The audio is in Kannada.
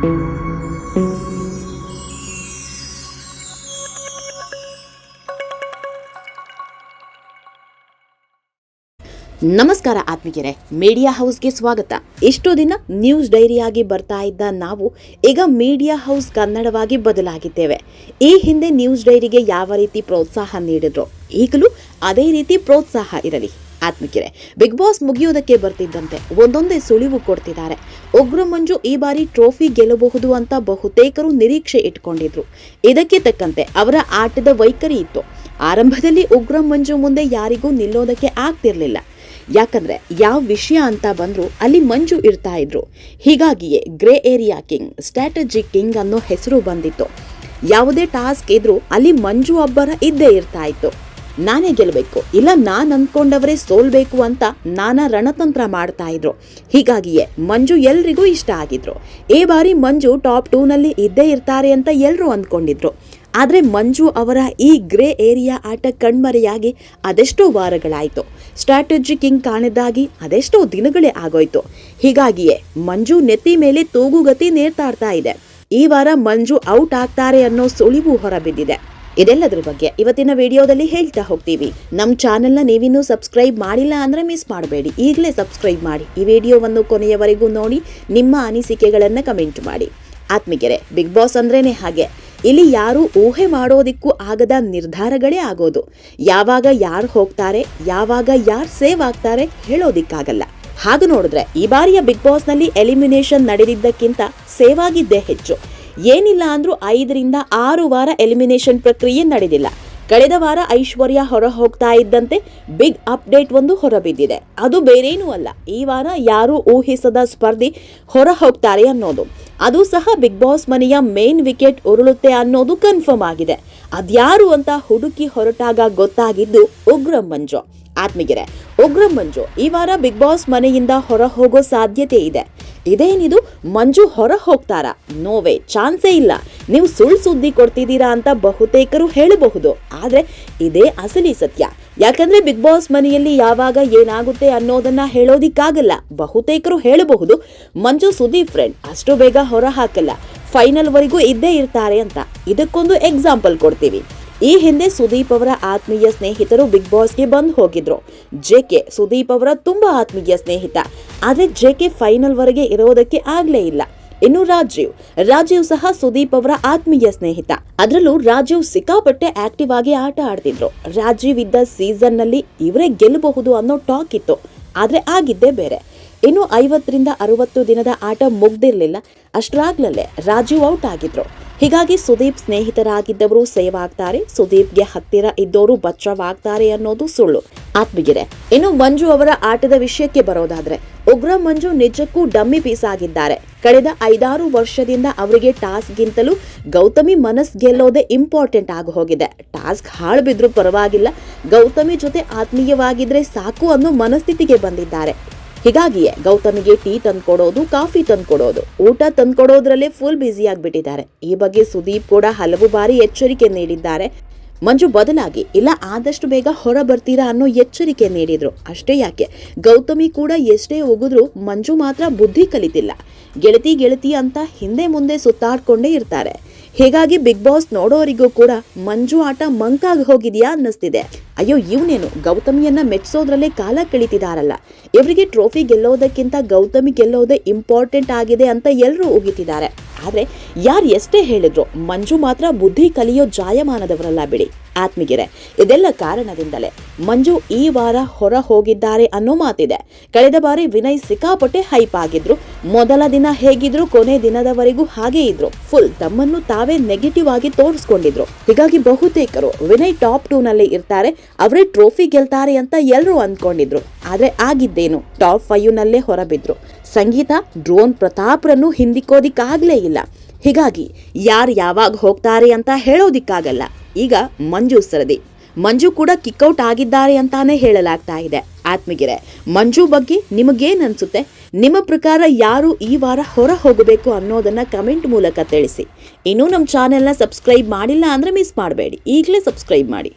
ನಮಸ್ಕಾರ ಆತ್ಮೀಯರೇ ಮೀಡಿಯಾ ಹೌಸ್ಗೆ ಸ್ವಾಗತ. ಇಷ್ಟು ದಿನ ನ್ಯೂಸ್ ಡೈರಿಯಾಗಿ ಬರ್ತಾ ಇದ್ದ ನಾವು ಈಗ ಮೀಡಿಯಾ ಹೌಸ್ ಕನ್ನಡವಾಗಿ ಬದಲಾಗಿದ್ದೇವೆ. ಈ ಹಿಂದೆ ನ್ಯೂಸ್ ಡೈರಿಗೆ ಯಾವ ರೀತಿ ಪ್ರೋತ್ಸಾಹ ನೀಡಿದ್ರು, ಈಗಲೂ ಅದೇ ರೀತಿ ಪ್ರೋತ್ಸಾಹ ಇರಲಿ. ಆತ್ಮಿಕೆರೆ ಬಿಗ್ ಬಾಸ್ ಮುಗಿಯೋದಕ್ಕೆ ಬರ್ತಿದ್ದಂತೆ ಒಂದೊಂದೇ ಸುಳಿವು ಕೊಡ್ತಿದ್ದಾರೆ. ಉಗ್ರ ಮಂಜು ಈ ಬಾರಿ ಟ್ರೋಫಿ ಗೆಲ್ಲಬಹುದು ಅಂತ ಬಹುತೇಕರು ನಿರೀಕ್ಷೆ ಇಟ್ಕೊಂಡಿದ್ರು. ಇದಕ್ಕೆ ತಕ್ಕಂತೆ ಅವರ ಆಟದ ವೈಖರಿ ಇತ್ತು. ಆರಂಭದಲ್ಲಿ ಉಗ್ರ ಮಂಜು ಮುಂದೆ ಯಾರಿಗೂ ನಿಲ್ಲೋದಕ್ಕೆ ಆಗ್ತಿರ್ಲಿಲ್ಲ. ಯಾಕಂದ್ರೆ ಯಾವ ವಿಷಯ ಅಂತ ಬಂದರೂ ಅಲ್ಲಿ ಮಂಜು ಇರ್ತಾ ಇದ್ರು. ಹೀಗಾಗಿಯೇ grey area king, strategy king ಅನ್ನೋ ಹೆಸರು ಬಂದಿತ್ತು. ಯಾವುದೇ ಟಾಸ್ಕ್ ಇದ್ರೂ ಅಲ್ಲಿ ಮಂಜು ಅಬ್ಬರ ಇದ್ದೇ ಇರ್ತಾ ಇತ್ತು. ನಾನೇ ಗೆಲ್ಲಬೇಕು ಇಲ್ಲ, ನಾನು ಅಂದ್ಕೊಂಡವರೇ ಸೋಲ್ಬೇಕು ಅಂತ ನಾನಾ ರಣತಂತ್ರ ಮಾಡ್ತಾ ಇದ್ರು. ಹೀಗಾಗಿಯೇ ಮಂಜು ಎಲ್ರಿಗೂ ಇಷ್ಟ ಆಗಿದ್ರು. ಈ ಬಾರಿ ಮಂಜು ಟಾಪ್ ಟೂನಲ್ಲಿ ಇದ್ದೇ ಇರ್ತಾರೆ ಅಂತ ಎಲ್ಲರೂ ಅಂದ್ಕೊಂಡಿದ್ರು ಆದರೆ ಮಂಜು ಅವರ ಈ ಗ್ರೇ ಏರಿಯಾ ಆಟ ಕಣ್ಮರೆಯಾಗಿ ಅದೆಷ್ಟೋ ವಾರಗಳಾಯಿತು. ಸ್ಟ್ರಾಟಜಿ ಕಿಂಗ್ ಕಾಣದಾಗಿ ಅದೆಷ್ಟೋ ದಿನಗಳೇ ಆಗೋಯ್ತು. ಹೀಗಾಗಿಯೇ ಮಂಜು ನೆತ್ತಿ ಮೇಲೆ ತೂಗುಗತಿ ನೇರ್ತಾಡ್ತಾ ಇದೆ. ಈ ವಾರ ಮಂಜು ಔಟ್ ಆಗ್ತಾರೆ ಅನ್ನೋ ಸುಳಿವು ಹೊರಬಿದ್ದಿದೆ. ಇದೆಲ್ಲದ್ರ ಬಗ್ಗೆ ಇವತ್ತಿನ ವಿಡಿಯೋದಲ್ಲಿ ಹೇಳ್ತಾ ಹೋಗ್ತೀವಿ. ನಮ್ಮ ಚಾನೆಲ್ನ ನೀವಿನ್ನೂ ಸಬ್ಸ್ಕ್ರೈಬ್ ಮಾಡಿಲ್ಲ ಅಂದ್ರೆ ಮಿಸ್ ಮಾಡಬೇಡಿ. ಈಗಲೇ ಸಬ್ಸ್ಕ್ರೈಬ್ ಮಾಡಿ. ಈ ವಿಡಿಯೋವನ್ನು ಕೊನೆಯವರೆಗೂ ನೋಡಿ, ನಿಮ್ಮ ಅನಿಸಿಕೆಗಳನ್ನು ಕಮೆಂಟ್ ಮಾಡಿ. ಆತ್ಮಿಗೆರೆ ಬಿಗ್ ಬಾಸ್ ಅಂದ್ರೇನೆ ಹಾಗೆ. ಇಲ್ಲಿ ಯಾರು ಊಹೆ ಮಾಡೋದಿಕ್ಕೂ ಆಗದ ನಿರ್ಧಾರಗಳೇ ಆಗೋದು. ಯಾವಾಗ ಯಾರು ಹೋಗ್ತಾರೆ, ಯಾವಾಗ ಯಾರು ಸೇವ್ ಆಗ್ತಾರೆ ಹೇಳೋದಿಕ್ಕಾಗಲ್ಲ. ಹಾಗೆ ನೋಡಿದ್ರೆ ಈ ಬಾರಿಯ ಬಿಗ್ ಬಾಸ್ನಲ್ಲಿ ಎಲಿಮಿನೇಷನ್ ನಡೆದಿದ್ದಕ್ಕಿಂತ ಸೇವ್ ಆಗಿದ್ದೇ ಹೆಚ್ಚು. ಏನಿಲ್ಲ ಅಂದರೂ ಐದರಿಂದ ಆರು ವಾರ ಎಲಿಮಿನೇಷನ್ ಪ್ರಕ್ರಿಯೆ ನಡೆದಿಲ್ಲ. ಕಳೆದ ವಾರ ಐಶ್ವರ್ಯ ಹೊರ ಹೋಗ್ತಾ ಇದ್ದಂತೆ ಬಿಗ್ ಅಪ್ಡೇಟ್ ಒಂದು ಹೊರಬಿದ್ದಿದೆ. ಅದು ಬೇರೇನೂ ಅಲ್ಲ. ಈ ವಾರ ಯಾರು ಊಹಿಸದ ಸ್ಪರ್ಧಿ ಹೊರ ಹೋಗ್ತಾರೆ ಅನ್ನೋದು. ಅದು ಸಹ ಬಿಗ್ ಬಾಸ್ ಮನೆಯ ಮೇನ್ ವಿಕೆಟ್ ಉರುಳುತ್ತೆ ಅನ್ನೋದು ಕನ್ಫರ್ಮ್ ಆಗಿದೆ. ಅದ್ಯಾರು ಅಂತ ಹುಡುಕಿ ಹೊರಟಾಗ ಗೊತ್ತಾಗಿದ್ದು ಉಗ್ರ ಮಂಜು. ಆತ್ಮಿಗೆರೆ ಉಗ್ರ ಮಂಜು ಈ ವಾರ ಬಿಗ್ ಬಾಸ್ ಮನೆಯಿಂದ ಹೊರ ಹೋಗೋ ಸಾಧ್ಯತೆ ಇದೆ. ಇದೇನಿದು? ಮಂಜು ಹೊರ ಹೋಗ್ತಾರಾ? ನೋವೇ, ಚಾನ್ಸೇ ಇಲ್ಲ. ನೀವು ಸುಳ್ಳು ಸುದ್ದಿ ಕೊಡ್ತಿದ್ದೀರಾ ಅಂತ ಬಹುತೇಕರು ಹೇಳಬಹುದು. ಆದರೆ ಇದೇ ಅಸಲಿ ಸತ್ಯ. ಯಾಕಂದ್ರೆ ಬಿಗ್ ಬಾಸ್ ಮನೆಯಲ್ಲಿ ಯಾವಾಗ ಏನಾಗುತ್ತೆ ಅನ್ನೋದನ್ನ ಹೇಳೋದಿಕ್ಕಾಗಲ್ಲ. ಬಹುತೇಕರು ಹೇಳಬಹುದು, ಮಂಜು ಸುದೀಪ್ ಫ್ರೆಂಡ್ ಅಷ್ಟು ಬೇಗ ಹೊರ ಹಾಕಲ್ಲ ಫೈನಲ್ ವರೆಗೂ ಇದ್ದೇ ಇರ್ತಾರೆ ಅಂತ. ಇದಕ್ಕೊಂದು ಎಕ್ಸಾಂಪಲ್ ಕೊಡ್ತೀವಿ. ಈ ಹಿಂದೆ ಸುದೀಪ್ ಅವರ ಆತ್ಮೀಯ ಸ್ನೇಹಿತರು ಬಿಗ್ ಬಾಸ್ಗೆ ಬಂದು ಹೋಗಿದ್ರು. ಜೆಕೆ ಸುದೀಪ್ ಅವರ ತುಂಬಾ ಆತ್ಮೀಯ ಸ್ನೇಹಿತ. ಆದ್ರೆ ಜೆಕೆ ಫೈನಲ್ ವರೆಗೆ ಇರೋದಕ್ಕೆ ಆಗ್ಲೇ ಇಲ್ಲ. ಇನ್ನು ರಾಜೀವ್. ರಾಜೀವ್ ಸಹ ಸುದೀಪ್ ಅವರ ಆತ್ಮೀಯ ಸ್ನೇಹಿತ. ಅದರಲ್ಲೂ ರಾಜೀವ್ ಸಿಕ್ಕಾಪಟ್ಟೆ ಆಕ್ಟಿವ್ ಆಗಿ ಆಟ ಆಡ್ತಿದ್ರು. ರಾಜೀವ್ ಇದ್ದ ಸೀಸನ್ನಲ್ಲಿ ಇವರೇ ಗೆಲ್ಲಬಹುದು ಅನ್ನೋ ಟಾಕ್ ಇತ್ತು. ಆದ್ರೆ ಆಗಿದ್ದೇ ಬೇರೆ. ಇನ್ನು ಐವತ್ತರಿಂದ ಅರವತ್ತು ದಿನದ ಆಟ ಮುಗ್ದಿರ್ಲಿಲ್ಲ. ಅಷ್ಟರಾಗ್ಲಲ್ಲೇ ರಾಜೀವ್ ಔಟ್ ಆಗಿದ್ರು. ಹೀಗಾಗಿ ಸುದೀಪ್ ಸ್ನೇಹಿತರಾಗಿದ್ದವರು ಸೇವ್ ಆಗ್ತಾರೆ ಸುದೀಪ್ಗೆ ಹತ್ತಿರ ಇದ್ದವರು ಬಚ್ಚವಾಗ್ತಾರೆ ಅನ್ನೋದು ಸುಳ್ಳು. ಆತ್ಮೀಗಿದೆ ಇನ್ನು ಮಂಜು ಅವರ ಆಟದ ವಿಷಯಕ್ಕೆ ಬರೋದಾದ್ರೆ, ಉಗ್ರ ಮಂಜು ನಿಜಕ್ಕೂ ಡಮ್ಮಿ ಪೀಸ್ ಆಗಿದ್ದಾರೆ. ಕಳೆದ ಐದಾರು ವರ್ಷದಿಂದ ಅವರಿಗೆ ಟಾಸ್ಕ್ಗಿಂತಲೂ ಗೌತಮಿ ಮನಸ್ ಗೆಲ್ಲೋದೇ ಇಂಪಾರ್ಟೆಂಟ್ ಆಗಿ ಹೋಗಿದೆ. ಟಾಸ್ಕ್ ಹಾಳು ಬಿದ್ರೂ ಪರವಾಗಿಲ್ಲ, ಗೌತಮಿ ಜೊತೆ ಆತ್ಮೀಯವಾಗಿದ್ರೆ ಸಾಕು ಅನ್ನೋ ಮನಸ್ಥಿತಿಗೆ ಬಂದಿದ್ದಾರೆ. ಹೀಗಾಗಿಯೇ ಗೌತಮಿಗೆ ಟೀ ತಂದ್ಕೊಡೋದು, ಕಾಫಿ ತಂದ್ಕೊಡೋದು. ಊಟ ತಂದ್ಕೊಡೋದ್ರಲ್ಲೇ ಫುಲ್ ಬ್ಯುಸಿ ಆಗಿಬಿಟ್ಟಿದ್ದಾರೆ. ಈ ಬಗ್ಗೆ ಸುದೀಪ್ ಕೂಡ ಹಲವು ಬಾರಿ ಎಚ್ಚರಿಕೆ ನೀಡಿದ್ದಾರೆ. ಮಂಜು ಬದಲಾಗಿ, ಇಲ್ಲ ಆದಷ್ಟು ಬೇಗ ಹೊರ ಬರ್ತೀರಾ ಅನ್ನೋ ಎಚ್ಚರಿಕೆ ನೀಡಿದ್ರು. ಅಷ್ಟೇ ಯಾಕೆ, ಗೌತಮಿ ಕೂಡ ಎಷ್ಟೇ ಉಗಿದ್ರು ಮಂಜು ಮಾತ್ರ ಬುದ್ಧಿ ಕಲಿತಿಲ್ಲ. ಗೆಳತಿ ಗೆಳತಿ ಅಂತ ಹಿಂದೆ ಮುಂದೆ ಸುತ್ತಾಡ್ಕೊಂಡೇ ಇರ್ತಾರೆ. ಹೀಗಾಗಿ ಬಿಗ್ ಬಾಸ್ ನೋಡೋರಿಗೂ ಕೂಡ ಮಂಜು ಆಟ ಮಂಕಾಗಿ ಹೋಗಿದೆಯಾ ಅನ್ನಿಸ್ತಿದೆ. ಅಯ್ಯೋ, ಇವನೇನು? ಗೌತಮಿಯನ್ನ ಮೆಚ್ಚಿಸೋದ್ರಲ್ಲೇ ಕಾಲ ಕಳೀತಿದಾರಲ್ಲ. ಇವರಿಗೆ ಟ್ರೋಫಿ ಗೆಲ್ಲೋದಕ್ಕಿಂತ ಗೌತಮಿ ಗೆಲ್ಲೋದೇ ಇಂಪಾರ್ಟೆಂಟ್ ಆಗಿದೆ ಅಂತ ಎಲ್ಲರೂ ಉಗಿತಿದ್ದಾರೆ ಆದ್ರೆ ಯಾರು ಎಷ್ಟೇ ಹೇಳಿದ್ರು ಮಂಜು ಮಾತ್ರ ಬುದ್ಧಿ ಕಲಿಯೋ ಜಾಯಮಾನದವರಲ್ಲ ಬಿಡಿ. ಆತ್ಮಿಗೆರೆ ಇದೆಲ್ಲ ಕಾರಣದಿಂದಲೇ ಮಂಜು ಈ ವಾರ ಹೊರ ಹೋಗಿದ್ದಾರೆ ಅನ್ನೋ ಮಾತಿದೆ. ಕಳೆದ ಬಾರಿ ವಿನಯ್ ಸಿಕ್ಕಾಪಟ್ಟೆ ಹೈಪ್ ಆಗಿದ್ರು. ಮೊದಲ ದಿನ ಹೇಗಿದ್ರು, ಕೊನೆ ದಿನದವರೆಗೂ ಹಾಗೆ ಇದ್ರು. ಫುಲ್ ತಮ್ಮನ್ನು ತಾವೇ ನೆಗೆಟಿವ್ ಆಗಿ ತೋರಿಸ್ಕೊಂಡಿದ್ರು. ಹೀಗಾಗಿ ಬಹುತೇಕರು ವಿನಯ್ ಟಾಪ್ ಟೂ ನಲ್ಲಿ ಇರ್ತಾರೆ, ಅವರೇ ಟ್ರೋಫಿ ಗೆಲ್ತಾರೆ ಅಂತ ಎಲ್ಲರೂ ಅಂದ್ಕೊಂಡಿದ್ರು. ಆದ್ರೆ ಆಗಿದ್ದೇನು, ಟಾಪ್ ಫೈವ್ ನಲ್ಲೇ ಹೊರಬಿದ್ರು. ಸಂಗೀತ, ಡ್ರೋನ್ ಪ್ರತಾಪ್ರನ್ನು ಹಿಂದಿಕ್ಕೋದಿಕ್ಕಾಗಲೇ ಇಲ್ಲ. ಹೀಗಾಗಿ ಯಾರು ಯಾವಾಗ ಹೋಗ್ತಾರೆ ಅಂತ ಹೇಳೋದಿಕ್ಕಾಗಲ್ಲ. ಈಗ ಮಂಜು ಸರದಿ. ಮಂಜು ಕೂಡ ಕಿಕ್ಔಟ್ ಆಗಿದ್ದಾರೆ ಅಂತಾನೆ ಹೇಳಲಾಗ್ತಾ ಇದೆ. ಆತ್ಮಗಿರೆ, ಮಂಜು ಬಗ್ಗೆ ನಿಮಗೇನು ಅನಿಸುತ್ತೆ? ನಿಮ್ಮ ಪ್ರಕಾರ ಯಾರು ಈ ವಾರ ಹೊರ ಹೋಗಬೇಕು ಅನ್ನೋದನ್ನ ಕಮೆಂಟ್ ಮೂಲಕ ತಿಳಿಸಿ. ಇನ್ನೂ ನಮ್ಮ ಚಾನೆಲ್ನ ಸಬ್ಸ್ಕ್ರೈಬ್ ಮಾಡಿಲ್ಲ ಅಂದರೆ ಮಿಸ್ ಮಾಡಬೇಡಿ. ಈಗಲೇ ಸಬ್ಸ್ಕ್ರೈಬ್ ಮಾಡಿ.